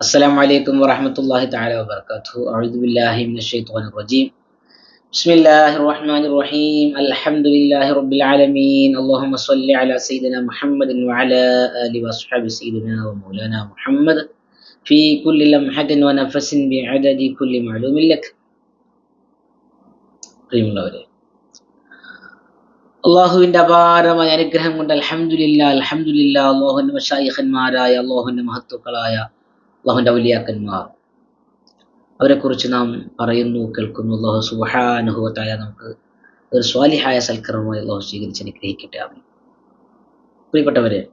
السلام عليكم ورحمة الله تعالى وبركاته أعوذ بالله من الشيطان الرجيم بسم الله الرحمن الرحيم الحمد لله رب العالمين اللهم صل على سيدنا محمد وعلى آله وأصحاب سيدنا ومولانا محمد في كل لمحة ونفس بعدد كل معلوم لك പ്രിയമുള്ളവരെ അള്ളാഹുവിന്റെ അപാരമായ അനുഗ്രഹം കൊണ്ട് അൽഹംദുലില്ലാ അൽഹംദുലില്ലാ അള്ളാഹുവിന്റെ മഷായിഖന്മാരായ അള്ളാഹുവിന്റെ മഹത്വക്കളായ അള്ളാഹുവിന്റെ ഔലിയാക്കന്മാർ അവരെ കുറിച്ച് നാം പറയുന്നു കേൾക്കുന്നു. അള്ളാഹു സുബഹാനുഭവത്തായ നമുക്ക് ഒരു സ്വാലിഹായ സൽക്കരണമായി അള്ളാഹു സ്വീകരിച്ച് അനുഗ്രഹിക്കട്ടെ. ആമീൻ. പ്രിയപ്പെട്ടവരെ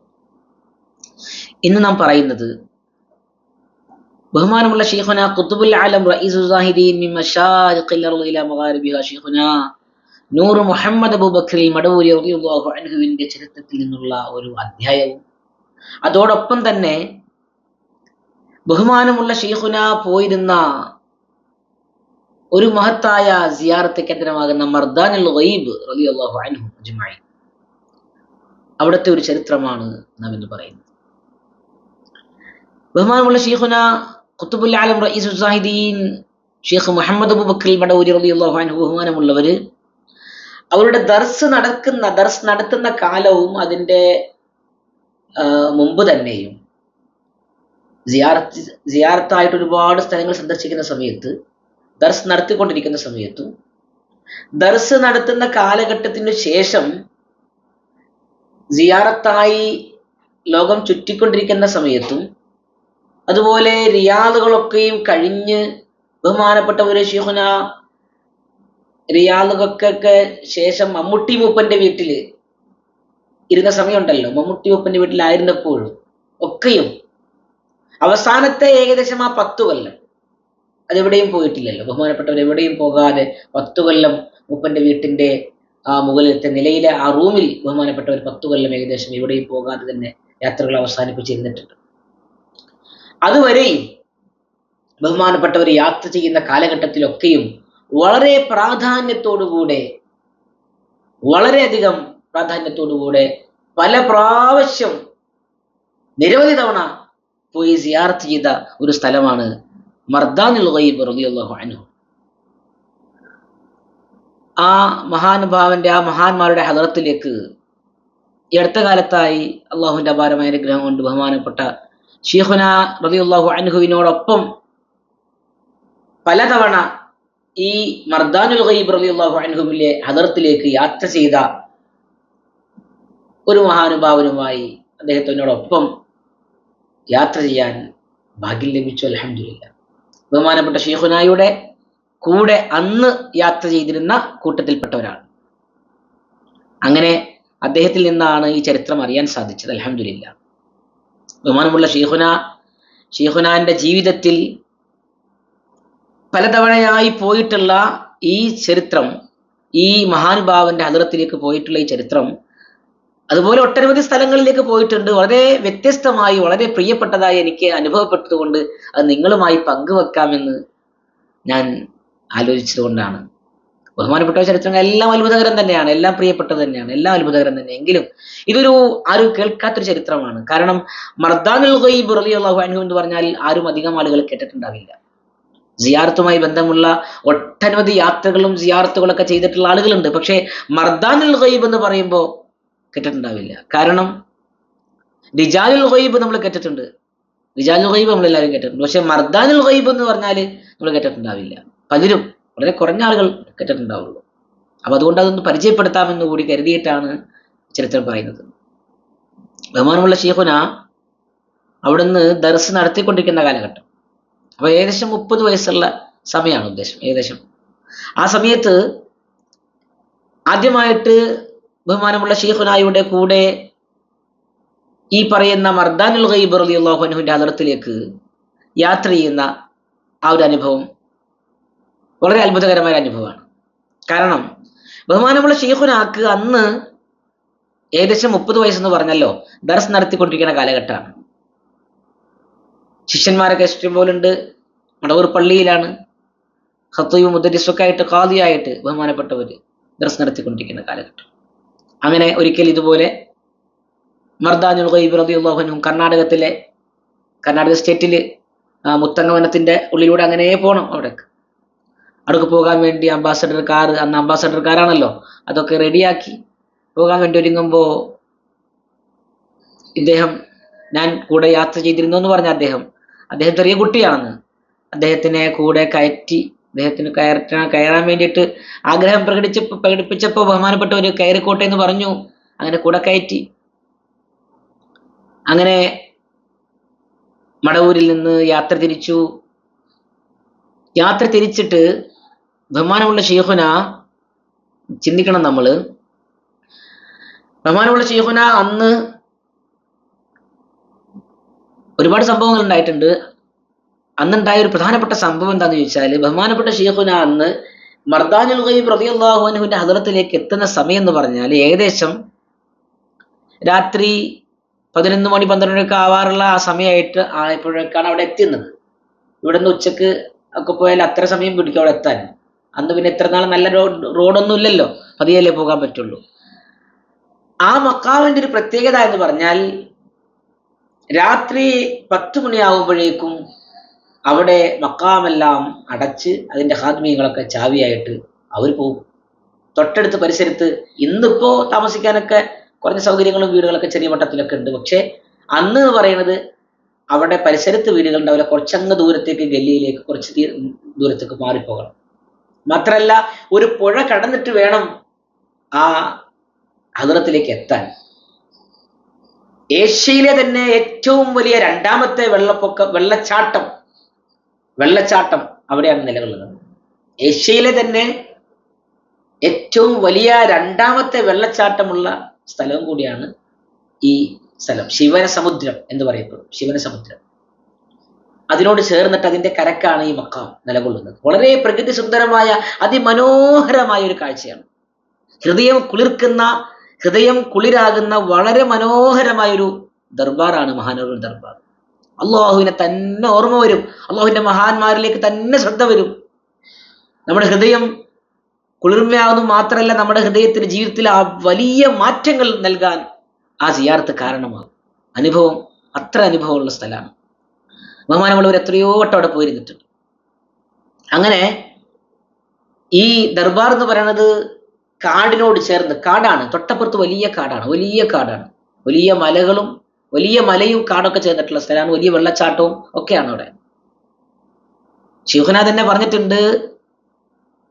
ഇന്ന് നാം പറയുന്നത് ബഹുമാനമുള്ള ഷെയ്ഖുന ഖുത്തുബുൽ ആലം റഈസു സാഹിദീൻ മിൻ നൂർ മുഹമ്മദ് അബൂബക്കർ മടവൂരി അൻഹുവിന്റെ ചരിത്രത്തിൽ നിന്നുള്ള ഒരു അധ്യായവും അതോടൊപ്പം തന്നെ ബഹുമാനമുള്ള ഷെയ്ഖുന പോയിരുന്ന ഒരു മഹത്തായ സിയാറത്ത് കേന്ദ്രമാകുന്ന മർദാനുൽ ഗൈബ് റളിയല്ലാഹു അൻഹു അവിടുത്തെ ഒരു ചരിത്രമാണ് നാം ഇന്ന് പറയുന്നത്. ബഹുമാനമുള്ള ഷെയ്ഖുന ഖുത്തുബുൽ ആലം റഈസു സാഹിദീൻ ഷെയ്ഖ് മുഹമ്മദ് അബൂബക്കർ റളിയല്ലാഹു അൻഹു അവരുടെ ദർസ് നടക്കുന്ന ദർസ് നടത്തുന്ന കാലവും അതിന്റെ ആ, മുമ്പ് തന്നെയും സിയാറത്ത് സിയാറത്തായിട്ട് ഒരുപാട് സ്ഥലങ്ങൾ സന്ദർശിക്കുന്ന സമയത്ത് ദർസ് നടത്തിക്കൊണ്ടിരിക്കുന്ന സമയത്തും ദർസ് നടത്തുന്ന കാലഘട്ടത്തിന് ശേഷം സിയാറത്തായി ലോകം ചുറ്റിക്കൊണ്ടിരിക്കുന്ന സമയത്തും അതുപോലെ റിയാദുകളൊക്കെയും കഴിഞ്ഞ് ബഹുമാനപ്പെട്ടവരെ ശിഹുന റിയാദുകൾക്കൊക്കെ ശേഷം മമ്മൂട്ടി മൂപ്പന്റെ വീട്ടിൽ ഇരുന്ന സമയമുണ്ടല്ലോ. മമ്മൂട്ടി മൂപ്പന്റെ വീട്ടിലായിരുന്നപ്പോഴും ഒക്കെയും അവസാനത്തെ ഏകദേശം ആ പത്തു കൊല്ലം. അതെവിടെയും പോയിട്ടില്ലല്ലോ. ബഹുമാനപ്പെട്ടവർ എവിടെയും പോകാതെ പത്തു കൊല്ലം മൂപ്പന്റെ വീട്ടിന്റെ ആ മുകളിലത്തെ നിലയിലെ ആ റൂമിൽ ബഹുമാനപ്പെട്ടവർ പത്തു കൊല്ലം ഏകദേശം എവിടെയും പോകാതെ തന്നെ യാത്രകൾ അവസാനിപ്പിച്ചിരുന്നിട്ടുണ്ട്. അതുവരെയും ബഹുമാനപ്പെട്ടവർ യാത്ര ചെയ്യുന്ന കാലഘട്ടത്തിലൊക്കെയും വളരെ പ്രാധാന്യത്തോടുകൂടെ വളരെയധികം പ്രാധാന്യത്തോടുകൂടെ പല പ്രാവശ്യം നിരവധി തവണ പോയി സിയാർത്ത് ചെയ്ത ഒരു സ്ഥലമാണ് മർദാനുൽ ഗൈബ് റളിയല്ലാഹു അൻഹു. ആ മഹാനുഭാവന്റെ ആ മഹാന്മാരുടെ ഹദറത്തിലേക്ക് ഈ അടുത്ത കാലത്തായി അള്ളാഹുവിന്റെ അപാരമായ അനുഗ്രഹം കൊണ്ട് ബഹുമാനപ്പെട്ട ഷീഖുന റബിയുള്ളാഹു അനുഹുവിനോടൊപ്പം പലതവണ ഈ മർദാനുൽ ഗൈബ് റബിയുള്ളാഹു അനുഹുവിലെ ഹദറത്തിലേക്ക് യാത്ര ചെയ്ത ഒരു മഹാനുഭാവനുമായി അദ്ദേഹത്തിനോടൊപ്പം യാത്ര ചെയ്യാൻ ഭാഗ്യം ലഭിച്ചു അലഹമില്ല ബഹുമാനപ്പെട്ട ഷെയ്ഖുനായുടെ കൂടെ അന്ന് യാത്ര ചെയ്തിരുന്ന കൂട്ടത്തിൽപ്പെട്ട ഒരാൾ അങ്ങനെ അദ്ദേഹത്തിൽ നിന്നാണ് ഈ ചരിത്രം അറിയാൻ സാധിച്ചത് അലഹമില്ല ബഹുമാനമുള്ള ഷെയ്ഖുന ഷെയ്ഖുനാന്റെ ജീവിതത്തിൽ പലതവണയായി പോയിട്ടുള്ള ഈ ചരിത്രം ഈ മഹാനുഭാവന്റെ അതിർത്തിലേക്ക് പോയിട്ടുള്ള ഈ ചരിത്രം അതുപോലെ ഒട്ടനവധി സ്ഥലങ്ങളിലേക്ക് പോയിട്ടുണ്ട്. വളരെ വ്യത്യസ്തമായി വളരെ പ്രിയപ്പെട്ടതായി എനിക്ക് അനുഭവപ്പെട്ടതുകൊണ്ട് അത് നിങ്ങളുമായി പങ്കുവെക്കാമെന്ന് ഞാൻ ആലോചിച്ചതുകൊണ്ടാണ്. ബഹുമാനപ്പെട്ട ചരിത്രങ്ങൾ എല്ലാം അത്ഭുതകരം തന്നെയാണ്. എല്ലാം പ്രിയപ്പെട്ടത് തന്നെയാണ്. എല്ലാം അത്ഭുതകരം തന്നെ. എങ്കിലും ഇതൊരു ആരും കേൾക്കാത്തൊരു ചരിത്രമാണ്. കാരണം മർദാനുൽ ഗൈബ് റളിയല്ലാഹു അൻഹു എന്ന് പറഞ്ഞാൽ ആരും അധികം ആളുകൾ കേട്ടിട്ടുണ്ടാവില്ല. സിയാറത്തുമായി ബന്ധമുള്ള ഒട്ടനവധി യാത്രകളും സിയാറത്തുകളൊക്കെ ചെയ്തിട്ടുള്ള ആളുകളുണ്ട്. പക്ഷേ മർദാനുൽ ഗൈബ് എന്ന് പറയുമ്പോൾ കേട്ടിട്ടുണ്ടാവില്ല. കാരണം റിജാലുൽ ഖൈബ് നമ്മൾ കേട്ടിട്ടുണ്ട്. റിജാലുൽ ഖൈബ് നമ്മൾ എല്ലാവരും കേട്ടിട്ടുണ്ട്. പക്ഷെ മർദാനുൽ ഖൈബ് എന്ന് പറഞ്ഞാൽ നമ്മൾ കേട്ടിട്ടുണ്ടാവില്ല. പലരും വളരെ കുറഞ്ഞ ആളുകൾ കേട്ടിട്ടുണ്ടാവുള്ളൂ. അപ്പൊ അതുകൊണ്ട് അതൊന്ന് പരിചയപ്പെടുത്താമെന്ന് കൂടി കരുതിയിട്ടാണ് ചരിത്രം പറയുന്നത്. ബഹുമാനമുള്ള ഷീഖുന അവിടുന്ന് ദർസ് നടത്തിക്കൊണ്ടിരിക്കുന്ന കാലഘട്ടം. അപ്പൊ ഏകദേശം മുപ്പത് വയസ്സുള്ള സമയമാണ് ഉദ്ദേശം ഏകദേശം. ആ സമയത്ത് ആദ്യമായിട്ട് ബഹുമാനമുള്ള ഷെയ്ഖുനായുടെ കൂടെ ഈ പറയുന്ന മർദാനുൽ ഗൈബ് റളിയല്ലാഹു അൻഹുവിന്റെ അതിർത്തിലേക്ക് യാത്ര ചെയ്യുന്ന ആ ഒരു അനുഭവം വളരെ അത്ഭുതകരമായ അനുഭവമാണ്. കാരണം ബഹുമാനമുള്ള ഷെയ്ഖുനാക്ക് അന്ന് ഏകദേശം മുപ്പത് വയസ്സെന്ന് പറഞ്ഞല്ലോ ദർസ് നടത്തിക്കൊണ്ടിരിക്കുന്ന കാലഘട്ടമാണ്. ശിഷ്യന്മാരൊക്കെ ഇഷ്ടം പോലുണ്ട് മടവൂർ പള്ളിയിലാണ്. ഖത്തീബ് മുദ്രിസൊക്കെ ആയിട്ട് ഖാദിയായിട്ട് ബഹുമാനപ്പെട്ടവർ ദർസ് നടത്തിക്കൊണ്ടിരിക്കുന്ന കാലഘട്ടം. അങ്ങനെ ഒരിക്കൽ ഇതുപോലെ മർദാനുൽ ഗൈബ് റളിയല്ലാഹു അൻഹു കർണാടകത്തിലെ കർണാടക സ്റ്റേറ്റിൽ മുത്തങ്ങ മുത്തങ്ങവനത്തിന്റെ ഉള്ളിലൂടെ അങ്ങനെ പോകണം അവിടേക്ക് അവിടേക്ക് പോകാൻ വേണ്ടി അംബാസഡർ കാർ അന്ന് അംബാസഡർ കാറാണല്ലോ അതൊക്കെ റെഡിയാക്കി. പോകാൻ വേണ്ടി ഒരുങ്ങുമ്പോൾ ഇദ്ദേഹം ഞാൻ കൂടെ യാത്ര ചെയ്തിരുന്നു എന്ന് പറഞ്ഞ അദ്ദേഹം. അദ്ദേഹം ചെറിയ കുട്ടിയാണെന്ന്. അദ്ദേഹത്തിനെ കൂടെ കയറ്റി അദ്ദേഹത്തിന് കയറ്റാൻ കയറാൻ വേണ്ടിയിട്ട് ആഗ്രഹം പ്രകടിച്ച പ്രകടിപ്പിച്ചപ്പോൾ ബഹുമാനപ്പെട്ടവർ കയറിക്കോട്ടെ എന്ന് പറഞ്ഞു. അങ്ങനെ കൂടെ കയറ്റി. അങ്ങനെ മടവൂരിൽ നിന്ന് യാത്ര തിരിച്ചു. യാത്ര തിരിച്ചിട്ട് ബഹുമാനമുള്ള ഷെയ്ഖുന ചിന്തിക്കണം നമ്മൾ ബഹുമാനമുള്ള ഷെയ്ഖുന അന്ന് ഒരുപാട് സംഭവങ്ങൾ ഉണ്ടായിട്ടുണ്ട്. അന്നുണ്ടായ ഒരു പ്രധാനപ്പെട്ട സംഭവം എന്താന്ന് ചോദിച്ചാൽ ബഹുമാനപ്പെട്ട ഷെയ്ഖുന അന്ന് മർദാനുൽ ഗൈബ് റളിയല്ലാഹു അൻഹുവിന്റെ ഹദറത്തിലേക്ക് എത്തുന്ന സമയം എന്ന് പറഞ്ഞാൽ ഏകദേശം രാത്രി പതിനൊന്ന് മണി പന്ത്രണ്ട് മണിയൊക്കെ ആവാറുള്ള ആ സമയമായിട്ട് ആയപ്പോഴേക്കാണ് അവിടെ എത്തുന്നത് ഇവിടെ നിന്ന് ഉച്ചയ്ക്ക് ഒക്കെ പോയാൽ അത്ര സമയം പിടിക്കും അവിടെ എത്താൻ. അന്ന് പിന്നെ എത്ര നാൾ നല്ല റോഡ് റോഡൊന്നും ഇല്ലല്ലോ. പതിയല്ലേ പോകാൻ പറ്റുള്ളൂ. ആ മക്കാവിന്റെ ഒരു പ്രത്യേകത എന്ന് പറഞ്ഞാൽ രാത്രി പത്ത് മണിയാവുമ്പോഴേക്കും അവിടെ മക്കാമെല്ലാം അടച്ച് അതിന്റെ ഹാത്മീയങ്ങളൊക്കെ ചാവിയായിട്ട് അവർ പോകും. തൊട്ടടുത്ത് പരിസരത്ത് ഇന്നിപ്പോ താമസിക്കാനൊക്കെ കുറഞ്ഞ സൗകര്യങ്ങളും വീടുകളൊക്കെ ചെറിയ വട്ടത്തിലൊക്കെ ഉണ്ട്. പക്ഷേ അന്ന് എന്ന് പറയുന്നത് അവിടെ പരിസരത്ത് വീടുകൾ ഉണ്ടാവില്ല കുറച്ചങ്ങ് ദൂരത്തേക്ക് ഗല്ലിയിലേക്ക് കുറച്ച് ദൂരത്തേക്ക് മാറിപ്പോകണം. മാത്രമല്ല ഒരു പുഴ കടന്നിട്ട് വേണം ആ അതിർത്തിലേക്ക് എത്താൻ. ഏഷ്യയിലെ തന്നെ ഏറ്റവും വലിയ രണ്ടാമത്തെ വെള്ളപ്പൊക്ക വെള്ളച്ചാട്ടം വെള്ളച്ചാട്ടം അവിടെയാണ് നിലകൊള്ളുന്നത് ഏഷ്യയിലെ തന്നെ ഏറ്റവും വലിയ രണ്ടാമത്തെ വെള്ളച്ചാട്ടമുള്ള സ്ഥലവും കൂടിയാണ് ഈ സ്ഥലം. ശിവനസമുദ്രം എന്ന് പറയപ്പെടും. ശിവന സമുദ്രം അതിനോട് ചേർന്നിട്ട് അതിന്റെ കരക്കാണ് ഈ മക്കാം നിലകൊള്ളുന്നത്. വളരെ പ്രകൃതി സുന്ദരമായ അതിമനോഹരമായ ഒരു കാഴ്ചയാണ്. ഹൃദയം കുളിർക്കുന്ന ഹൃദയം കുളിരാകുന്ന വളരെ മനോഹരമായൊരു ദർബാറാണ് മഹാനൂർ ദർബാർ. അള്ളാഹുവിനെ തന്നെ ഓർമ്മ വരും. അള്ളാഹുവിന്റെ മഹാന്മാരിലേക്ക് തന്നെ ശ്രദ്ധ വരും. നമ്മുടെ ഹൃദയം കുളിർമയാവുന്നു മാത്രമല്ല നമ്മുടെ ഹൃദയത്തിന് ജീവിതത്തിൽ ആ വലിയ മാറ്റങ്ങൾ നൽകാൻ ആ സിയാർത്ത് കാരണമാകും. അനുഭവം അത്ര അനുഭവമുള്ള സ്ഥലമാണ്. ബഹുമാനമുള്ളവർ എത്രയോ വട്ടം അവിടെ പോയിരുന്നിട്ടുണ്ട്. അങ്ങനെ ഈ ദർബാർ എന്ന് പറയുന്നത് കാടിനോട് ചേർന്ന് കാടാണ്. തൊട്ടപ്പുറത്ത് വലിയ കാടാണ്. വലിയ കാടാണ്. വലിയ മലകളും വലിയ മലയും കാടൊക്കെ ചേർന്നിട്ടുള്ള സ്ഥലമാണ് വലിയ വെള്ളച്ചാട്ടവും ഒക്കെയാണ് അവിടെ. ശിവന തന്നെ പറഞ്ഞിട്ടുണ്ട്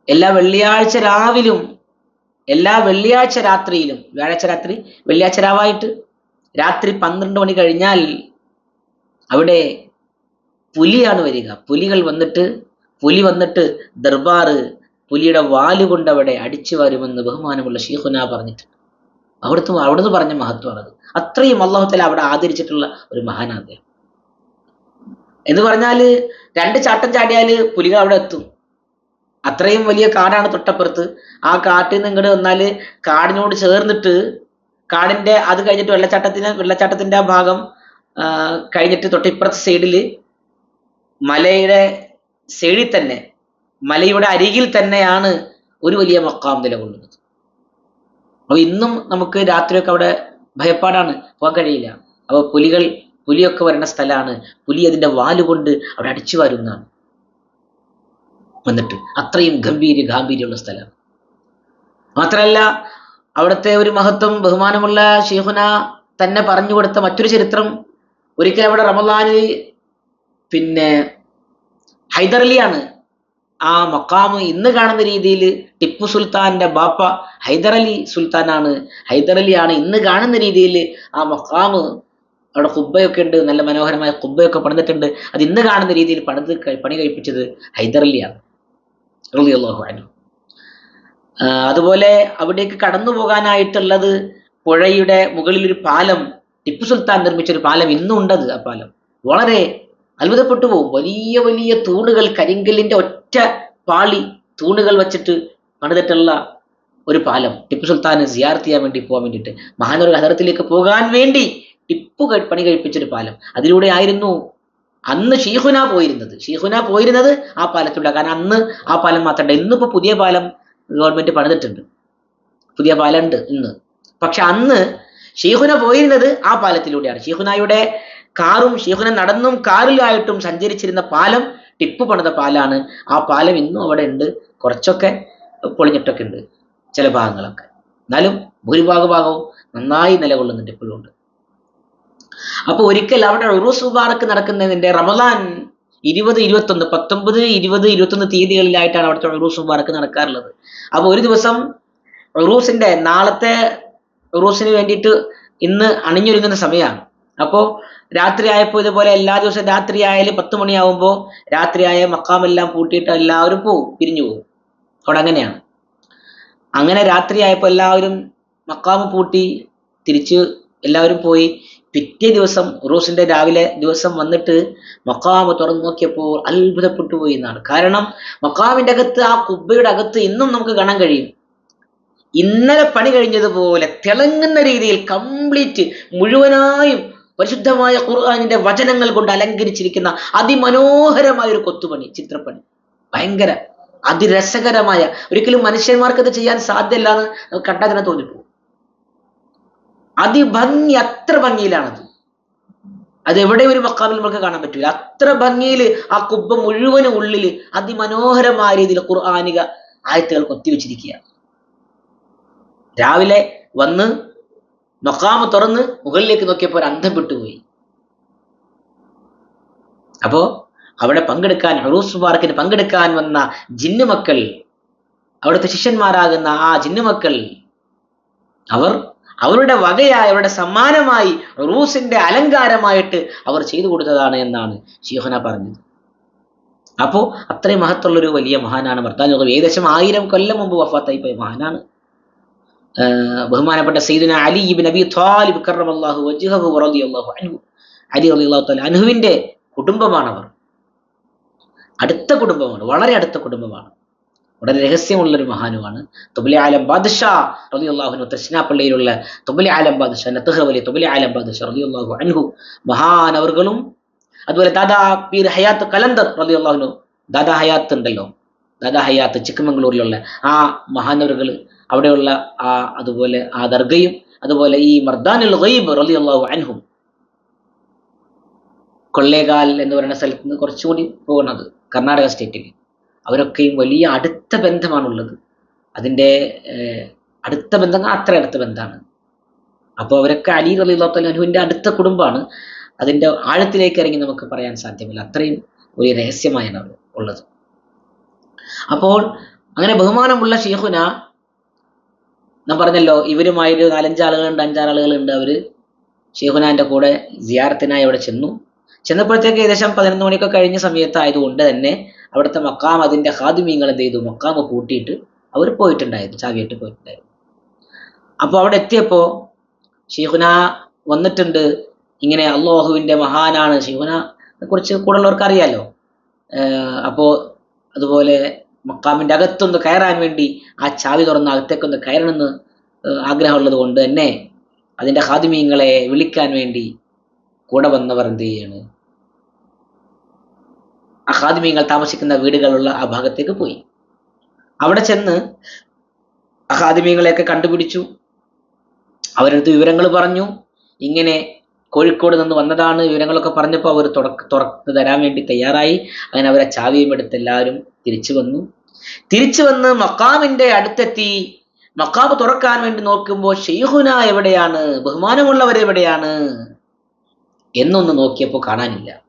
എല്ലാ വെള്ളിയാഴ്ച രാവിലും എല്ലാ വെള്ളിയാഴ്ച രാത്രിയിലും വ്യാഴാഴ്ച രാത്രി വെള്ളിയാഴ്ച രാവായിട്ട് രാത്രി പന്ത്രണ്ട് മണി കഴിഞ്ഞാൽ അവിടെ പുലിയാണ് വരിക. പുലികൾ വന്നിട്ട് പുലി വന്നിട്ട് ദർബാറ് പുലിയുടെ വാലുകൊണ്ട് അവിടെ അടിച്ചു വരുമെന്ന് ബഹുമാനമുള്ള ഷീഖുന പറഞ്ഞിട്ടുണ്ട്. അവിടുത്തെ അവിടുന്ന് പറഞ്ഞ മഹത്വമാണത്. അത്രയും അള്ളാഹുത്തല അവിടെ ആദരിച്ചിട്ടുള്ള ഒരു മഹാനാണ് അദ്ദേഹം. എന്ന് പറഞ്ഞാൽ രണ്ട് ചാട്ടം ചാടിയാൽ പുലികൾ അവിടെ എത്തും. അത്രയും വലിയ കാടാണ് തൊട്ടപ്പുറത്ത്. ആ കാട്ടിൽ നിന്ന് ഇങ്ങോട്ട് വന്നാൽ കാടിനോട് ചേർന്നിട്ട് കാടിന്റെ അത് കഴിഞ്ഞിട്ട് വെള്ളച്ചാട്ടത്തിന് വെള്ളച്ചാട്ടത്തിന്റെ ആ ഭാഗം കഴിഞ്ഞിട്ട് തൊട്ടിപ്പുറത്തെ സൈഡിൽ മലയുടെ സൈഡിൽ തന്നെ മലയുടെ അരികിൽ തന്നെയാണ് ഒരു വലിയ മക്കാം നിലകൊള്ളുന്നത്. അപ്പൊ ഇന്നും നമുക്ക് രാത്രിയൊക്കെ അവിടെ ഭയപ്പാടാണ് പോകാൻ കഴിയില്ല. അപ്പൊ പുലികൾ പുലിയൊക്കെ വരുന്ന സ്ഥലമാണ് പുലി അതിന്റെ വാലുകൊണ്ട് അവിടെ അടിച്ചു വരുന്നതാണ്. വന്നിട്ട് അത്രയും ഗംഭീര ഗാംഭീര്യമുള്ള സ്ഥലം. മാത്രമല്ല അവിടുത്തെ ഒരു മഹത്വം ബഹുമാനമുള്ള ഷെയ്ഖുന തന്നെ പറഞ്ഞു കൊടുത്ത മറ്റൊരു ചരിത്രം. ഒരിക്കൽ അവിടെ റമദാനിൽ പിന്നെ ഹൈദരലിയാണ്. ആ മക്കാമ് ഇന്ന് കാണുന്ന രീതിയിൽ ടിപ്പു സുൽത്താന്റെ ബാപ്പ ഹൈദരലി സുൽത്താനാണ്. ഹൈദരലിയാണ് ഇന്ന് കാണുന്ന രീതിയിൽ ആ മക്കാമ് അവിടെ കുബ്ബയൊക്കെ ഉണ്ട് നല്ല മനോഹരമായ കുബ്ബയൊക്കെ പണിതിട്ടുണ്ട്. അത് ഇന്ന് കാണുന്ന രീതിയിൽ പണിത് പണി കഴിപ്പിച്ചത് ഹൈദറലിയാണ് റളിയല്ലാഹു അൻഹു. അതുപോലെ അവിടേക്ക് കടന്നു പോകാനായിട്ടുള്ളത് പുഴയുടെ മുകളിൽ ഒരു പാലം ടിപ്പു സുൽത്താൻ നിർമ്മിച്ച ഒരു പാലം ഇന്നും ഉണ്ടത് ആ പാലം. വളരെ അത്ഭുതപ്പെട്ടു പോകും. വലിയ വലിയ തൂണുകൾ കരിങ്കല്ലിന്റെ ഒറ്റ പാളി തൂണുകൾ വെച്ചിട്ട് പണിതിട്ടുള്ള ഒരു പാലം. ടിപ്പു സുൽത്താനെ സിയാർത്ത് ചെയ്യാൻ വേണ്ടി പോകാൻ വേണ്ടിയിട്ട്. മഹാനൂർ ഹദറത്തിലേക്ക് പോകാൻ വേണ്ടി ടിപ്പു പണി കഴിപ്പിച്ചൊരു പാലം. അതിലൂടെ ആയിരുന്നു അന്ന് ഷീഹുന പോയിരുന്നത്. ഷീഹുന പോയിരുന്നത് ആ പാലത്തിലൂടെ. കാരണം അന്ന് ആ പാലം മാത്രമല്ല ഇന്നിപ്പോൾ പുതിയ പാലം ഗവൺമെന്റ് പണിതിട്ടുണ്ട്. പുതിയ പാലം ഉണ്ട് ഇന്ന്. പക്ഷെ അന്ന് ഷീഹുന പോയിരുന്നത് ആ പാലത്തിലൂടെയാണ്. ഷീഹുനായുടെ കാറും ഷീഹുന നടന്നും കാറിലായിട്ടും സഞ്ചരിച്ചിരുന്ന പാലം ടിപ്പ് പണിത പാലാണ്. ആ പാലം ഇന്നും അവിടെ ഉണ്ട്. കുറച്ചൊക്കെ പൊളിഞ്ഞിട്ടൊക്കെ ഉണ്ട്. ചില ഭാഗങ്ങളൊക്കെ. എന്നാലും ഭൂരിഭാഗ ഭാഗവും നന്നായി നിലകൊള്ളുന്നുണ്ട് ഇപ്പോഴും ഉണ്ട് അപ്പൊ ഒരിക്കൽ അവിടെ ഉറൂസ് മുബാറക്ക് നടക്കുന്നതിന്റെ റമദാൻ ഇരുപത് ഇരുപത്തൊന്ന് പത്തൊമ്പത് ഇരുപത് ഇരുപത്തൊന്ന് തീയതികളിലായിട്ടാണ് അവിടുത്തെ ഉറൂസ് മുബാറക്ക് നടക്കാറുള്ളത്. അപ്പൊ ഒരു ദിവസം ഉറൂസിന്റെ നാളത്തെ ഉറൂസിന് വേണ്ടിയിട്ട് ഇന്ന് അണിഞ്ഞൊരുങ്ങുന്ന സമയമാണ്. അപ്പോ രാത്രി ആയപ്പോൾ ഇതുപോലെ എല്ലാ ദിവസവും രാത്രി ആയാലും പത്ത് മണിയാവുമ്പോൾ രാത്രിയായ മക്കാമെല്ലാം പൂട്ടിയിട്ട് എല്ലാവരും പോവും പിരിഞ്ഞു പോകും അവിടെ അങ്ങനെയാണ്. അങ്ങനെ രാത്രി ആയപ്പോൾ എല്ലാവരും മക്കാമ് പൂട്ടി തിരിച്ച് എല്ലാവരും പോയി. പിറ്റേ ദിവസം ഉറൂസിന്റെ രാവിലെ ദിവസം വന്നിട്ട് മക്കാമ് തുറന്നു നോക്കിയപ്പോൾ അത്ഭുതപ്പെട്ടു പോയി എന്നാണ്. കാരണം മക്കാമിന്റെ അകത്ത് ആ കുബ്ബയുടെ അകത്ത് ഇന്നും നമുക്ക് കാണാൻ കഴിയും. ഇന്നലെ പണി കഴിഞ്ഞതുപോലെ തിളങ്ങുന്ന രീതിയിൽ കംപ്ലീറ്റ് മുഴുവനായും പരിശുദ്ധമായ ഖുർആാനിന്റെ വചനങ്ങൾ കൊണ്ട് അലങ്കരിച്ചിരിക്കുന്ന അതിമനോഹരമായ ഒരു കൊത്തുപണി ചിത്രപ്പണി. ഭയങ്കര അതിരസകരമായ. ഒരിക്കലും മനുഷ്യന്മാർക്ക് അത് ചെയ്യാൻ സാധ്യമല്ല എന്ന് നമുക്ക് കണ്ടാൽ തന്നെ തോന്നിപ്പോകും. അതിഭംഗി അത്ര ഭംഗിയിലാണത്. അത് എവിടെ ഒരു മക്കാമിൽ നമുക്ക് കാണാൻ പറ്റൂല. അത്ര ഭംഗിയിൽ ആ കുബ്ബ മുഴുവനും ഉള്ളിൽ അതിമനോഹരമായ രീതിയിൽ ഖുർആാനിക ആയത്തുകൾ കൊത്തിവെച്ചിരിക്കുക രാവിലെ വന്ന് മക്കാമ് തുറന്ന് മുകളിലേക്ക് നോക്കിയപ്പോൾ ഒരു അന്ധം വിട്ടുപോയി. അപ്പോ അവിടെ പങ്കെടുക്കാൻ അറൂസ് മുബാറക്കിന് പങ്കെടുക്കാൻ വന്ന ജിന്നുമക്കൾ അവിടുത്തെ ശിഷ്യന്മാരാകുന്ന ആ ജിന്നുമക്കൾ അവർ അവരുടെ വകയായി അവരുടെ സമ്മാനമായി റൂസിന്റെ അലങ്കാരമായിട്ട് അവർ ചെയ്തു കൊടുത്തതാണ് എന്നാണ് ഷീഹന പറഞ്ഞത്. അപ്പോൾ അത്രയും മഹത്തുള്ളൊരു വലിയ മഹാനാണ് ഭർത്താവ് ഏകദേശം ആയിരം കൊല്ലം മുമ്പ് വഫാത്തായി പോയ മഹാനാണ്. ബഹുമാനപ്പെട്ട സൈദുന അലി ഇബ്ൻ അബി ത്വാലിബ് അള്ളാഹു വജ്ഹഹു റളിയല്ലാഹു അൻഹു. അലി അള്ളാഹു തആല അൻഹുവിന്റെ കുടുംബമാണ് അവർ അടുത്ത കുടുംബമാണ് വളരെ അടുത്ത കുടുംബമാണ്. വളരെ രഹസ്യമുള്ള ഒരു മഹാനുമാണ്. തുബലി ആലം ബാദ്ഷാ റബി അള്ളാഹുനു തൃശ്നാപ്പള്ളിയിലുള്ള തുബലി ആലം ബാദ്ഷാ നത്തഹ വലി തുബലി ആലം ബാദ്ഷാ റബി അള്ളാഹു അനുഹു മഹാനവറുകളും അതുപോലെ ദാദാ പീർ ഹയാത്ത് കലന്തർ അള്ളാഹുനു ദാദാ ഹയാത്ത് ഉണ്ടല്ലോ. ദാദാ ഹയാത്ത് ചിക്കമംഗ്ലൂരിലുള്ള ആ മഹാനവറുകൾ അവിടെയുള്ള ആ അതുപോലെ ആ ദർഗയും അതുപോലെ ഈ മർദാനുൽ ഗൈബ് റളിയല്ലാഹു അൻഹും. കൊള്ളേകാൽ എന്ന് പറയുന്ന സ്ഥലത്ത് നിന്ന് കുറച്ചുകൂടി പോകുന്നത് കർണാടക സ്റ്റേറ്റിൽ അവരൊക്കെയും വലിയ അടുത്ത ബന്ധമാണുള്ളത്. അതിന്റെ അടുത്ത ബന്ധം അത്ര അടുത്ത ബന്ധമാണ്. അപ്പോൾ അവരൊക്കെ അലി റളിയല്ലാഹു അനുവിന്റെ അടുത്ത കുടുംബമാണ്. അതിന്റെ ആഴത്തിലേക്ക് ഇറങ്ങി നമുക്ക് പറയാൻ സാധ്യമല്ല. അത്രയും ഒരു രഹസ്യമായാണ് ഉള്ളത്. അപ്പോൾ അങ്ങനെ ബഹുമാനമുള്ള ഷീഖുന ഞാൻ പറഞ്ഞല്ലോ ഇവരുമായി ഒരു നാലഞ്ച് ആളുകളുണ്ട് അഞ്ചാറ് ആളുകളുണ്ട്. അവർ ഷെയ്ഖുനാന്റെ കൂടെ സിയാറത്തിനായി അവിടെ ചെന്നു. ചെന്നപ്പോഴത്തേക്ക് ഏകദേശം പതിനൊന്ന് മണിയൊക്കെ കഴിഞ്ഞ സമയത്തായതുകൊണ്ട് തന്നെ അവിടുത്തെ മക്കാം അതിന്റെ ഹാദിമീങ്ങൾ എന്ത് ചെയ്തു? മക്കാമ് പൂട്ടിയിട്ട് അവർ പോയിട്ടുണ്ടായിരുന്നു ചാവിയിട്ട് പോയിട്ടുണ്ടായിരുന്നു. അപ്പോൾ അവിടെ എത്തിയപ്പോ ഷെയ്ഖുന വന്നിട്ടുണ്ട്. ഇങ്ങനെ അള്ളാഹുവിന്റെ മഹാനാണ് ഷെയ്ഖുനെ. കുറിച്ച് കൂടുതലുള്ളവർക്ക് അറിയാലോ. അപ്പോൾ അപ്പോ അതുപോലെ മക്കാമിന്റെ അകത്തൊന്ന് കയറാൻ വേണ്ടി ആ ചാവി തുറന്ന് അകത്തേക്കൊന്ന് കയറണമെന്ന് ആഗ്രഹമുള്ളത് കൊണ്ട് തന്നെ അതിന്റെ ഹാദിമീങ്ങളെ വിളിക്കാൻ വേണ്ടി കൂടെ വന്നവർ എന്ത് ചെയ്യാണ്? ആ ഹാദിമീങ്ങൾ താമസിക്കുന്ന വീടുകളുള്ള ആ ഭാഗത്തേക്ക് പോയി. അവിടെ ചെന്ന് ആ ഹാദിമീങ്ങളെയൊക്കെ കണ്ടുപിടിച്ചു. അവരടുത്ത് വിവരങ്ങൾ പറഞ്ഞു. ഇങ്ങനെ കോഴിക്കോട് നിന്ന് വന്നതാണ്. വിവരങ്ങളൊക്കെ പറഞ്ഞപ്പോൾ അവർ തുറക്ക് തുറത്ത് തരാൻ വേണ്ടി തയ്യാറായി. അങ്ങനെ അവരെ ചാവിയും എടുത്ത് എല്ലാവരും തിരിച്ചു വന്നു. തിരിച്ചു വന്ന് മക്കാമിന്റെ അടുത്തെത്തി. മക്കാബ് തുറക്കാൻ വേണ്ടി നോക്കുമ്പോൾ ഷെയ്ഹുന എവിടെയാണ്? ബഹുമാനമുള്ളവർ എവിടെയാണ്? എന്നൊന്ന് നോക്കിയപ്പോൾ കാണാനില്ല.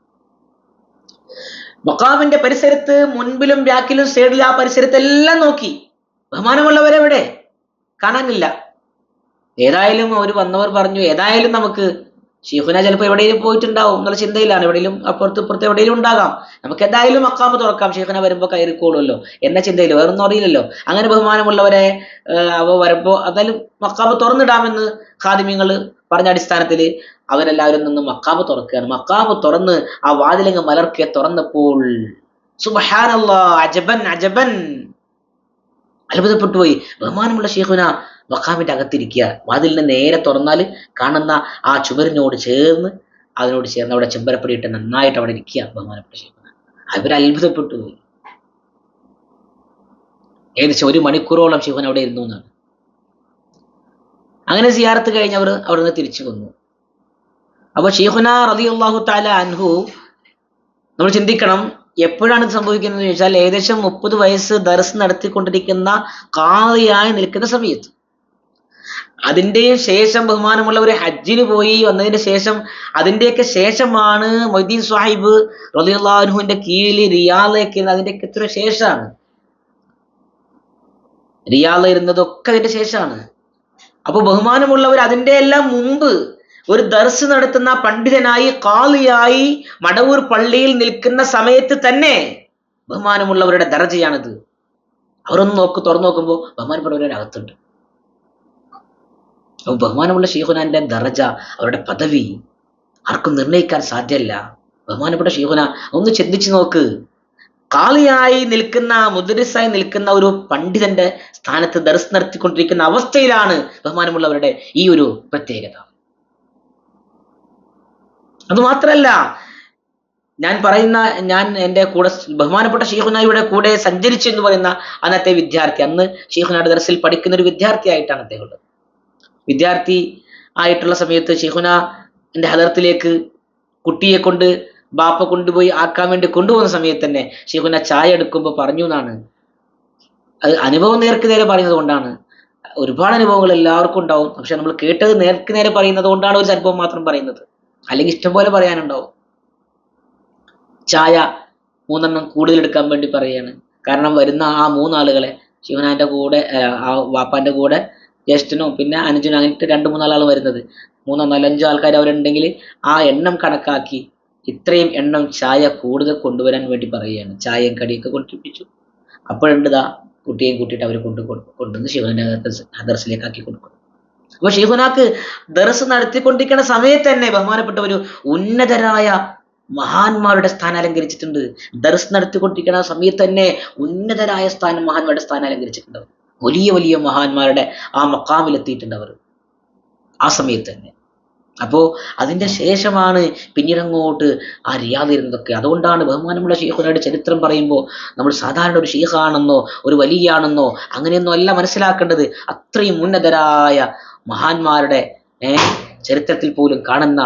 മക്കാമിന്റെ പരിസരത്ത് മുൻപിലും ബാക്കിലും സൈഡിലും ആ പരിസരത്തെല്ലാം നോക്കി. ബഹുമാനമുള്ളവരെവിടെ കാണാനില്ല. ഏതായാലും അവർ വന്നവർ പറഞ്ഞു ഏതായാലും നമുക്ക് ഷീഖുന ചിലപ്പോൾ എവിടെയും പോയിട്ടുണ്ടാവും എന്നുള്ള ചിന്തയിലാണ് എവിടെയും അപ്പുറത്ത് ഇപ്പുറത്ത് എവിടെയും ഉണ്ടാകാം. നമുക്ക് എന്തായാലും മക്കാമ് തുറക്കാം. ഷീഖുന വരുമ്പോൾ കയറിക്കോളുമല്ലോ എന്ന ചിന്തയിൽ വേറൊന്നും അറിയില്ലല്ലോ. അങ്ങനെ ബഹുമാനമുള്ളവരെ അവ വരുമ്പോൾ എന്തായാലും മക്കാമ് തുറന്നിടാമെന്ന് ഖാദിമ്യങ്ങൾ പറഞ്ഞ അടിസ്ഥാനത്തിൽ അവരെല്ലാവരും നിന്ന് മക്കാമ് തുറക്കുകയാണ്. മക്കാമ് തുറന്ന് ആ വാതിലങ്ങ് മലർക്കെ തുറന്നപ്പോൾ സുബഹാനല്ലാ അജബൻ അജബൻ. അത്ഭുതപ്പെട്ടു പോയി. ബഹുമാനമുള്ള ഷെയ്ഖുന മക്കാമിന്റെ അകത്തിരിക്കുക വാതിലിന് നേരെ തുറന്നാൽ കാണുന്ന ആ ചുമരിനോട് ചേർന്ന് അതിനോട് ചേർന്ന് അവിടെ ചെമ്പരപ്പടിയിട്ട് നന്നായിട്ട് അവിടെ ഇരിക്കുക ബഹുമാനപ്പെട്ട ഷെയ്ഖുന അവർ അത്ഭുതപ്പെട്ടു പോയി. ഏകദേശം ഒരു മണിക്കൂറോളം ശിവൻ അവിടെ ഇരുന്നു എന്നാണ്. അങ്ങനെ സിയാറത്ത് കഴിഞ്ഞ് അവർ അവിടെ നിന്ന് തിരിച്ചു വന്നു. അപ്പൊ ഷീഖുന റളിയല്ലാഹു താല അൻഹു നമ്മൾ ചിന്തിക്കണം എപ്പോഴാണ് ഇത് സംഭവിക്കുന്നത് ചോദിച്ചാൽ ഏകദേശം മുപ്പത് വയസ്സ് ദർസ് നടത്തിക്കൊണ്ടിരിക്കുന്ന കാളിയായി നിൽക്കുന്ന സമയത്ത്. അതിന്റെയും ശേഷം ബഹുമാനമുള്ളവർ ഹജ്ജിന് പോയി വന്നതിന് ശേഷം അതിന്റെയൊക്കെ ശേഷമാണ് മൊയ്തീൻ സാഹിബ് റലിയുള്ളാഹുവിന്റെ കീഴിൽ റിയാലേക്ക് അതിന്റെയൊക്കെ എത്ര ശേഷമാണ് റിയാല ഇരുന്നതൊക്കെ അതിന്റെ ശേഷമാണ് അപ്പൊ ബഹുമാനമുള്ളവർ അതിന്റെ എല്ലാം മുമ്പ് ഒരു ദർസ് നടത്തുന്ന പണ്ഡിതനായി കാളിയായി മടവൂർ പള്ളിയിൽ നിൽക്കുന്ന സമയത്ത് തന്നെ ബഹുമാനമുള്ളവരുടെ ദർജയാണിത്. അവരൊന്ന് നോക്ക് തുറന്നു നോക്കുമ്പോൾ ബഹുമാനപ്പെട്ടവരുടെ അകത്തുണ്ട് അപ്പൊ ബഹുമാനമുള്ള ഷീഹുനാന്റെ ദർജ അവരുടെ പദവി ആർക്കും നിർണയിക്കാൻ സാധ്യമല്ല ബഹുമാനപ്പെട്ട ഷീഹുന ഒന്ന് ചിന്തിച്ചു നോക്ക്. കാളിയായി നിൽക്കുന്ന മുദ്രസായി നിൽക്കുന്ന ഒരു പണ്ഡിതന്റെ സ്ഥാനത്ത് ദർസ് നടത്തിക്കൊണ്ടിരിക്കുന്ന അവസ്ഥയിലാണ് ബഹുമാനമുള്ളവരുടെ ഈ ഒരു പ്രത്യേകത. അത് മാത്രല്ല ഞാൻ പറയുന്ന ഞാൻ എന്റെ കൂടെ ബഹുമാനപ്പെട്ട ഷീഖുനായുടെ കൂടെ സഞ്ചരിച്ചു എന്ന് പറയുന്ന അന്നത്തെ വിദ്യാർത്ഥി അന്ന് ഷീഖുനായുടെ ദർസിൽ പഠിക്കുന്ന ഒരു വിദ്യാർത്ഥിയായിട്ടാണ് അദ്ദേഹം ഉള്ളത്. വിദ്യാർത്ഥി ആയിട്ടുള്ള സമയത്ത് ഷെഹുന എന്റെ ഹദർത്തിലേക്ക് കുട്ടിയെ കൊണ്ട് ബാപ്പ കൊണ്ടുപോയി ആക്കാൻ വേണ്ടി കൊണ്ടുപോകുന്ന സമയത്ത് തന്നെ ഷെഹുന ചായ എടുക്കുമ്പോൾ പറഞ്ഞു എന്നാണ്. അത് അനുഭവം നേർക്ക് നേരെ പറയുന്നത് കൊണ്ടാണ്. ഒരുപാട് അനുഭവങ്ങൾ എല്ലാവർക്കും ഉണ്ടാവും. പക്ഷെ നമ്മൾ കേട്ടത് നേർക്ക് നേരെ പറയുന്നത് കൊണ്ടാണ് ഒരു അനുഭവം മാത്രം പറയുന്നത്. അല്ലെങ്കിൽ ഇഷ്ടംപോലെ പറയാനുണ്ടാവും. ചായ മൂന്നെണ്ണം കൂടുതൽ എടുക്കാൻ വേണ്ടി പറയുകയാണ് കാരണം വരുന്ന ആ മൂന്നാളുകളെ ശിവനാന്റെ കൂടെ ആ, വാപ്പാന്റെ കൂടെ ജ്യേഷ്ഠനോ പിന്നെ അനുജനും അങ്ങനത്തെ രണ്ട് മൂന്നാളാണ് വരുന്നത്. മൂന്നോ നാലഞ്ചോ ആൾക്കാർ അവരുണ്ടെങ്കിൽ ആ എണ്ണം കണക്കാക്കി ഇത്രയും എണ്ണം ചായ കൂടുതൽ കൊണ്ടുവരാൻ വേണ്ടി പറയുകയാണ്. ചായയും കടിയൊക്കെ കൊണ്ടിപ്പിച്ചു അപ്പോഴുണ്ടതാ കുട്ടിയെയും കൂട്ടിയിട്ട് അവർ കൊണ്ട് കൊണ്ടുവന്ന് ശിവനെ ദർസിലേക്ക് ആക്കി കൊടുക്കും അപ്പൊ ശിവനാക്ക് ദർസ് നടത്തിക്കൊണ്ടിരിക്കുന്ന സമയത്ത് തന്നെ ബഹുമാനപ്പെട്ട ഒരു ഉന്നതരായ മഹാന്മാരുടെ സ്ഥാനം അലങ്കരിച്ചിട്ടുണ്ട്. ദർസ് നടത്തിക്കൊണ്ടിരിക്കുന്ന സമയത്ത് തന്നെ ഉന്നതരായ സ്ഥാനം മഹാന്മാരുടെ സ്ഥാനം അലങ്കരിച്ചിട്ടുണ്ട്. വലിയ വലിയ മഹാന്മാരുടെ ആ മക്കാമിലെത്തിയിട്ടുണ്ട് അവർ ആ സമയത്ത് തന്നെ. അപ്പോ അതിന്റെ ശേഷമാണ് പിന്നീട് അങ്ങോട്ട് ആ റിയാദ് ഇരുന്നതൊക്കെ. അതുകൊണ്ടാണ് ബഹുമാനമുള്ള ഷെയ്ഖുനയുടെ ചരിത്രം പറയുമ്പോൾ നമ്മൾ സാധാരണ ഒരു ഷെയ്ഖാണെന്നോ ഒരു വലിയാണെന്നോ അങ്ങനെയൊന്നും അല്ല മനസ്സിലാക്കേണ്ടത്. അത്രയും ഉന്നതരായ മഹാന്മാരുടെ ചരിത്രത്തിൽ പോലും കാണുന്ന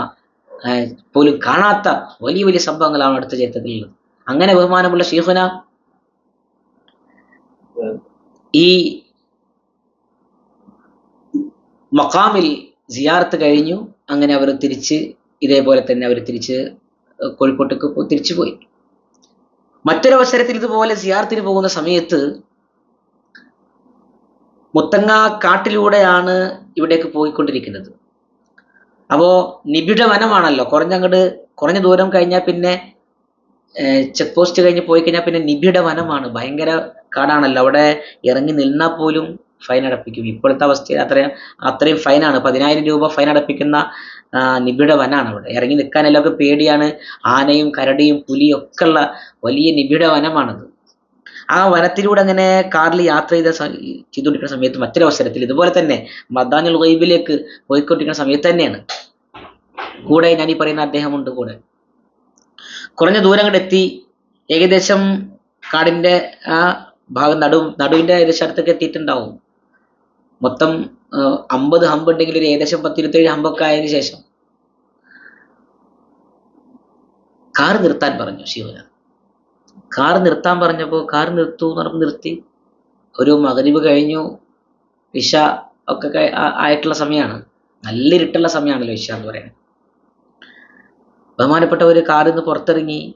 പോലും കാണാത്ത വലിയ വലിയ സംഭവങ്ങളാണ് അടുത്ത ചരിത്രത്തിലുള്ളത്. അങ്ങനെ ബഹുമാനമുള്ള ഷെയ്ഖുന ഈ മക്കാമിൽ സിയാർത്ത് കഴിഞ്ഞു. അങ്ങനെ അവർ തിരിച്ച് ഇതേപോലെ തന്നെ അവർ തിരിച്ച് കോഴിക്കോട്ടേക്ക് തിരിച്ചു പോയി. മറ്റൊരവസരത്തിൽ ഇതുപോലെ സിയാർത്തിന് പോകുന്ന സമയത്ത് മുത്തങ്ങ കാട്ടിലൂടെയാണ് ഇവിടേക്ക് പോയിക്കൊണ്ടിരിക്കുന്നത്. അപ്പോൾ നിബിഡ വനമാണല്ലോ. കുറഞ്ഞങ്ങട് കുറഞ്ഞ ദൂരം കഴിഞ്ഞാൽ പിന്നെ ചെക്ക് പോസ്റ്റ് കഴിഞ്ഞ് പോയി കഴിഞ്ഞാൽ പിന്നെ നിബിഡ വനമാണ്. ഭയങ്കര കാടാണല്ലോ. അവിടെ ഇറങ്ങി നിന്നാൽ പോലും ഫൈൻ അടപ്പിക്കും. ഇപ്പോഴത്തെ അവസ്ഥയിൽ അത്രയും അത്രയും ഫൈനാണ് പതിനായിരം രൂപ ഫൈൻ അടപ്പിക്കുന്ന നിബിഡ വനാണ് അവിടെ. ഇറങ്ങി നിൽക്കാൻ എല്ലാവർക്കും പേടിയാണ്? ആനയും കരടിയും പുലിയും ഒക്കെ ഉള്ള വലിയ നിബിഡ വനമാണത് ആ വനത്തിലൂടെ അങ്ങനെ കാറിൽ യാത്ര ചെയ്ത ചെയ്തുകൊണ്ടിരിക്കുന്ന സമയത്ത് മറ്റൊരു അവസരത്തിൽ ഇതുപോലെ തന്നെ മദാനുൽ ഗൈബിലേക്ക് പോയിക്കൊണ്ടിരിക്കുന്ന സമയത്ത് തന്നെയാണ്. കൂടെ ഞാൻ ഈ പറയുന്ന അദ്ദേഹമുണ്ട് കൂടെ. കുറഞ്ഞ ദൂരം അങ്ങോട്ട് എത്തി. ഏകദേശം കാടിന്റെ ആ ഭാഗം നടു നടുവിന്റെ ഏകദേശം അടുത്തൊക്കെ എത്തിയിട്ടുണ്ടാവും. മൊത്തം അമ്പത് ഹമ്പ് ഉണ്ടെങ്കിൽ ഒരു ഏകദേശം പത്തിരുപത്തേഴ് ഹമ്പൊക്കെ ആയതിനു ശേഷം. കാർ നിർത്താൻ പറഞ്ഞു ശിവന്. കാർ നിർത്താൻ പറഞ്ഞപ്പോൾ കാർ നിർത്തു എന്ന് പറഞ്ഞപ്പോൾ നിർത്തി. ഒരു മഗ്‌രിബ് കഴിഞ്ഞു. ഇഷ ഒക്കെ ആയിട്ടുള്ള സമയമാണ് നല്ല ഇരുട്ടുള്ള സമയമാണല്ലോ ഇഷ എന്ന് പറയുന്നത്. ബഹുമാനപ്പെട്ട ഒരു കാറിൽ നിന്ന് പുറത്തിറങ്ങി.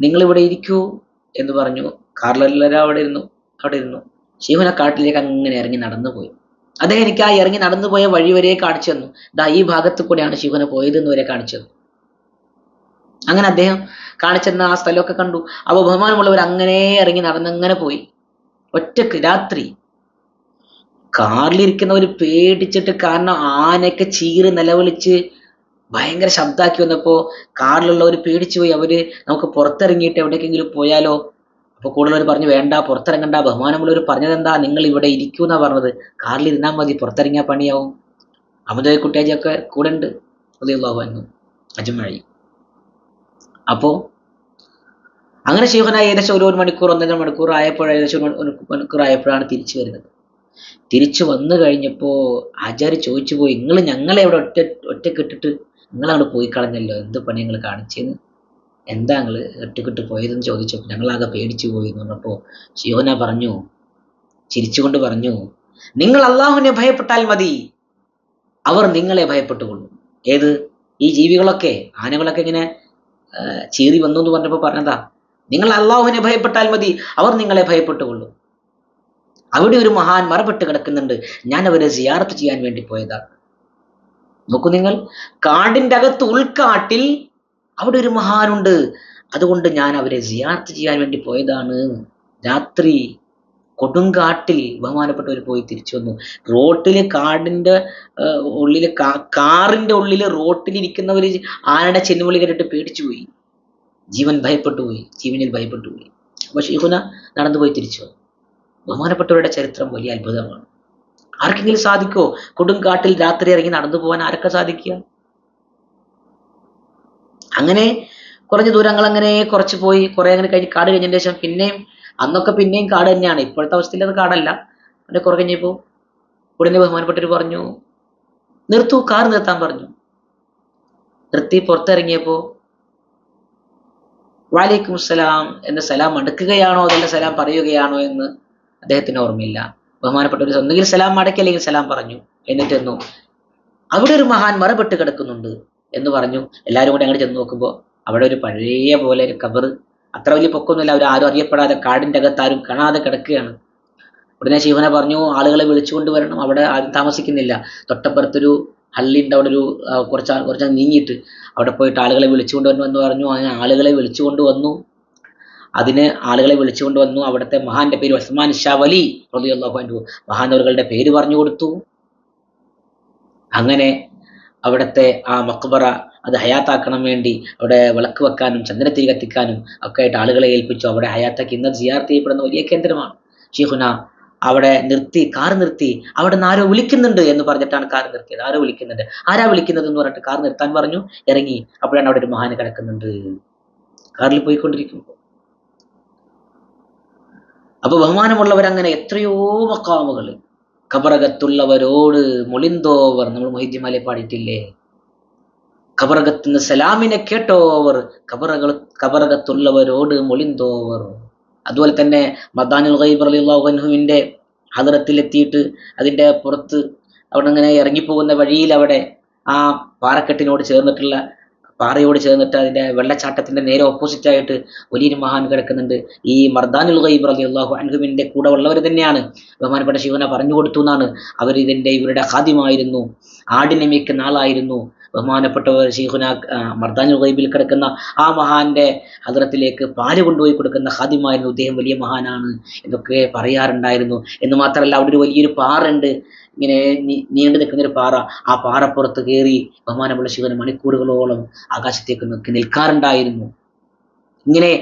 നിങ്ങൾ ഇവിടെ ഇരിക്കൂ എന്ന് പറഞ്ഞു. കാറിലെല്ലാവരും അവിടെ ഇരുന്നു. അവിടെ ഇരുന്നു. ശിവൻ ആ കാട്ടിലേക്ക് അങ്ങനെ ഇറങ്ങി നടന്നു പോയി അദ്ദേഹം എനിക്ക് ആ ഇറങ്ങി നടന്നു പോയ വഴി വരെ കാണിച്ചു തന്നു. ദാ ഈ ഭാഗത്തു കൂടെയാണ് ശിവന് പോയതെന്ന് വരെ കാണിച്ചു തന്നു. അങ്ങനെ അദ്ദേഹം കാണിച്ചെന്ന ആ സ്ഥലമൊക്കെ കണ്ടു. അപ്പോൾ ബഹുമാനമുള്ളവർ അങ്ങനെ ഇറങ്ങി നടന്നങ്ങനെ പോയി. ഒറ്റയ്ക്ക് രാത്രി കാറിലിരിക്കുന്നവർ പേടിച്ചിട്ട് കാരണം ആനയൊക്കെ ചീറി നിലവിളിച്ച് ഭയങ്കര ശബ്ദാക്കി വന്നപ്പോ കാറിലുള്ളവർ പേടിച്ചു പോയി അവർ നമുക്ക് പുറത്തിറങ്ങിയിട്ട് എവിടേക്കെങ്കിലും പോയാലോ? അപ്പൊ കൂടുതലവർ പറഞ്ഞു വേണ്ട പുറത്തിറങ്ങണ്ട. ബഹുമാനമുള്ളവർ പറഞ്ഞതെന്താ? നിങ്ങൾ ഇവിടെ ഇരിക്കൂ എന്നാ പറഞ്ഞത്. കാറിൽ ഇരുന്നാൽ മതി പുറത്തിറങ്ങിയാൽ പണിയാവും. അമിതോയ കുട്ടിയാജിയൊക്കെ കൂടെ ഉണ്ട് ഉദയല്ലാഹു അജുമഴി അപ്പോൾ അങ്ങനെ ശിവന ഏകദേശം ഒരു ഒരു മണിക്കൂർ ഒന്നര മണിക്കൂർ ആയപ്പോൾ ഏകദേശം ഒരു മണി- മണിക്കൂർ ആയപ്പോഴാണ് തിരിച്ചു വരുന്നത്. തിരിച്ചു വന്നു കഴിഞ്ഞപ്പോൾ ആചാര്യ ചോദിച്ചു പോയി നിങ്ങൾ ഞങ്ങളെ ഇവിടെ ഒറ്റ ഒറ്റക്കിട്ടിട്ട് നിങ്ങളങ്ങോട്ട് പോയി കളഞ്ഞല്ലോ? എന്ത് പണി നിങ്ങൾ കാണിച്ചെന്ന്? എന്താ നിങ്ങൾ ഒറ്റക്കിട്ട് പോയതെന്ന് ചോദിച്ചപ്പോൾ ഞങ്ങളാകെ പേടിച്ചു പോയി എന്ന് പറഞ്ഞപ്പോൾ ഷിയോന പറഞ്ഞു ചിരിച്ചുകൊണ്ട് പറഞ്ഞു നിങ്ങൾ അള്ളാഹുവിനെ ഭയപ്പെട്ടാൽ മതി. അവർ നിങ്ങളെ ഭയപ്പെട്ടുകൊള്ളും. ഏത്? ഈ ജീവികളൊക്കെ ആനകളൊക്കെ ഇങ്ങനെ ചീറി വന്നു എന്ന് പറഞ്ഞപ്പോൾ പറഞ്ഞതാ നിങ്ങൾ അള്ളാഹുവിനെ ഭയപ്പെട്ടാൽ മതി. അവർ നിങ്ങളെ ഭയപ്പെട്ടുകൊള്ളും. അവിടെ ഒരു മഹാൻ മറപ്പെട്ട് കിടക്കുന്നുണ്ട്. ഞാൻ അവരെ സിയാർത്ത് ചെയ്യാൻ വേണ്ടി പോയതാണ് നോക്കൂ നിങ്ങൾ കാടിന്റെ അകത്ത് ഉൾക്കാട്ടിൽ അവിടെ ഒരു മഹാനുണ്ട്. അതുകൊണ്ട് ഞാൻ അവരെ സിയാർത്ത് ചെയ്യാൻ വേണ്ടി പോയതാണ്. രാത്രി കൊടുങ്കാട്ടിൽ ബഹുമാനപ്പെട്ടവർ പോയി തിരിച്ചു വന്നു. റോട്ടിൽ കാടിന്റെ ഉള്ളിൽ ഉള്ളിൽ കാ- കാറിന്റെ ഉള്ളിൽ റോട്ടിൽ ഇരിക്കുന്നവര് ആനയുടെ ചെന്നുവിളി കേട്ടിട്ട് പേടിച്ചു പോയി. ജീവൻ ഭയപ്പെട്ടു പോയി. ജീവനിൽ ഭയപ്പെട്ടു പോയി. ഇഹുന നടന്നു പോയി തിരിച്ചു വന്നു. ബഹുമാനപ്പെട്ടവരുടെ ചരിത്രം വലിയ അത്ഭുതമാണ്. ആർക്കെങ്കിലും സാധിക്കോ കൊടുങ്കാട്ടിൽ രാത്രി ഇറങ്ങി നടന്നു പോകാൻ ആരൊക്കെ സാധിക്കുക? അങ്ങനെ കുറഞ്ഞ ദൂരങ്ങൾ അങ്ങനെ കുറച്ച് പോയി കുറെ അങ്ങനെ കഴിഞ്ഞ് കാട് കഴിഞ്ഞതിന് ശേഷം പിന്നെയും അന്നൊക്കെ പിന്നെയും കാട് തന്നെയാണ്. ഇപ്പോഴത്തെ അവസ്ഥയിൽ അത് കാടല്ല. പിന്നെ കുറെ കഴിഞ്ഞപ്പോൾ ഉടനെ ബഹുമാനപ്പെട്ടവർ പറഞ്ഞു നിർത്തു കാർ നിർത്താൻ പറഞ്ഞു. നിർത്തി പുറത്തിറങ്ങിയപ്പോ വാലേക്കും സലാം എന്ന സലാം അടുക്കുകയാണോ അതല്ല സലാം പറയുകയാണോ എന്ന് അദ്ദേഹത്തിന് ഓർമ്മയില്ല. ബഹുമാനപ്പെട്ടവർ ഒന്നുകിൽ സലാം മടക്കി അല്ലെങ്കിൽ സലാം പറഞ്ഞു. എന്നിട്ടെന്നു അവിടെ ഒരു മഹാൻ മറപ്പെട്ട് കിടക്കുന്നുണ്ട്. എന്ന് പറഞ്ഞു. എല്ലാവരും കൂടി അങ്ങോട്ട് ചെന്ന് നോക്കുമ്പോൾ അവിടെ ഒരു പഴയ പോലെ ഒരു കബറ്. അത്ര വലിയ പൊക്കൊന്നുമില്ല അവർ ആരും അറിയപ്പെടാതെ കാടിന്റെ അകത്ത് ആരും കാണാതെ കിടക്കുകയാണ്. ഉടനെ ശിവനെ പറഞ്ഞു ആളുകളെ വിളിച്ചുകൊണ്ട് വരണം അവിടെ ആരും താമസിക്കുന്നില്ല. തൊട്ടപ്പുറത്തൊരു ഹള്ളിന്റെ അവിടെ ഒരു കുറച്ച് കുറച്ച് നീങ്ങിയിട്ട് അവിടെ പോയിട്ട് ആളുകളെ വിളിച്ചുകൊണ്ട് വന്നു എന്ന് പറഞ്ഞു. അങ്ങനെ ആളുകളെ വിളിച്ചുകൊണ്ട് വന്നു അതിന് ആളുകളെ വിളിച്ചുകൊണ്ട് വന്നു അവിടുത്തെ മഹാന്റെ പേര് ഉസ്മാൻ ഷാ വലി റളിയല്ലാഹു അൻഹു. മഹാനവറുകളുടെ പേര് പറഞ്ഞു കൊടുത്തു. അങ്ങനെ അവിടുത്തെ ആ മക്ബറ അത് ഹയാത്താക്കണം വേണ്ടി അവിടെ വിളക്ക് വെക്കാനും ചന്ദനത്തിരി കത്തിക്കാനും ഒക്കെ ആയിട്ട് ആളുകളെ ഏൽപ്പിച്ചു. അവിടെ ഹയാത്താക്കി ഇന്ന് സിയാർത്ത് ചെയ്യപ്പെടുന്ന വലിയ കേന്ദ്രമാണ്. ഷീഹുന അവിടെ നിർത്തി കാർ നിർത്തി അവിടെ നിന്ന് ആരോ വിളിക്കുന്നുണ്ട് എന്ന് പറഞ്ഞിട്ടാണ് കാർ നിർത്തിയത്. ആരോ വിളിക്കുന്നുണ്ട്. ആരാ വിളിക്കുന്നത് എന്ന് പറഞ്ഞിട്ട് കാർ നിർത്താൻ പറഞ്ഞു. ഇറങ്ങി. അപ്പോഴാണ് അവിടെ ഒരു മഹാന് കിടക്കുന്നുണ്ട്. കാറിൽ പോയിക്കൊണ്ടിരിക്കുമ്പോൾ. അപ്പൊ ബഹുമാനമുള്ളവരങ്ങനെ എത്രയോ മക്കാമുകൾ ഖബറകത്തുള്ളവരോട് മൊളിന്തോവർ. നമ്മൾ മൊഹിദ്യമാലെ പാടിയിട്ടില്ലേ? ഖബറകത്തുനിന്ന് സലാമിനെ കേട്ടോവർ. ഖബറകൾ ഖബറകത്തുള്ളവരോട് മൊളിന്തോവർ. അതുപോലെ തന്നെ മദാനുൽ ഖൈബർ അലി അൻഹുവിന്റെ ഹദറത്തിലെത്തിയിട്ട് അതിന്റെ പുറത്ത് അവിടെ അങ്ങനെ ഇറങ്ങിപ്പോകുന്ന വഴിയിൽ അവിടെ ആ പാറക്കെട്ടിനോട് ചേർന്നിട്ടുള്ള പാറയോട് ചേർന്നിട്ട് അതിന്റെ വെള്ളച്ചാട്ടത്തിന്റെ നേരെ ഓപ്പോസിറ്റ് ആയിട്ട് വലിയൊരു മഹാൻ കിടക്കുന്നുണ്ട്. ഈ മർദാനുൽ ഗൈബ് റളിയല്ലാഹു അൻഹുവിന്റെ കൂടെ ഉള്ളവർ തന്നെയാണ്. ബഹുമാനപ്പെട്ട ശിവന പറഞ്ഞു കൊടുത്തു എന്നാണ്. അവർ ഇതിന്റെ ഇവരുടെ ഖാദിമായിരുന്നു. ആടിനെ മേയ്ക്കുന്ന ആളായിരുന്നു ബഹുമാനപ്പെട്ടവർ ഷീഖുന മർദാനുൽ ഗൈബിൽ കിടക്കുന്ന ആ മഹാന്റെ ഹദ്രത്തിലേക്ക് പാൽ കൊണ്ടുപോയി കൊടുക്കുന്ന ഹാദിമായിരുന്നു അദ്ദേഹം വലിയ മഹാനാണ് എന്നൊക്കെ പറയാറുണ്ടായിരുന്നു. എന്ന് മാത്രമല്ല അവിടെ ഒരു വലിയൊരു പാറുണ്ട് ഇങ്ങനെ നീണ്ടു നിൽക്കുന്ന ഒരു പാറ. ആ പാറപ്പുറത്ത് കയറി ബഹുമാനമുള്ള ശിവന് മണിക്കൂറുകളോളം ആകാശത്തേക്ക് നോക്കി നിൽക്കാറുണ്ടായിരുന്നു. ഇങ്ങനെ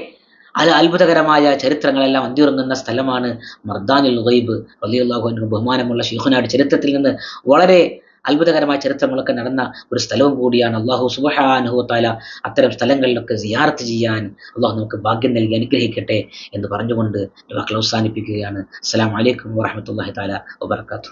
അത് അത്ഭുതകരമായ ചരിത്രങ്ങളെല്ലാം അന്തിയുറങ്ങുന്ന സ്ഥലമാണ് മർദാനുൽ ഗൈബ് അൻഹു ബഹുമാനമുള്ള ഷീഖുനാട് ചരിത്രത്തിൽ നിന്ന് വളരെ അത്ഭുതകരമായ ചരിത്രങ്ങളൊക്കെ നടന്ന ഒരു സ്ഥലവും കൂടിയാണ് അള്ളാഹു സുബഹാനുഹു താല അത്തരം സ്ഥലങ്ങളിലൊക്കെ സിയാർത്ത് ചെയ്യാൻ അള്ളാഹു നമുക്ക് ഭാഗ്യം നൽകി അനുഗ്രഹിക്കട്ടെ എന്ന് പറഞ്ഞുകൊണ്ട് വാക്കുകൾ അവസാനിപ്പിക്കുകയാണ്. അസ്സലാമു വലൈക്കും വാഹമത്തല്ലാഹി താല വബർക്കാത്തു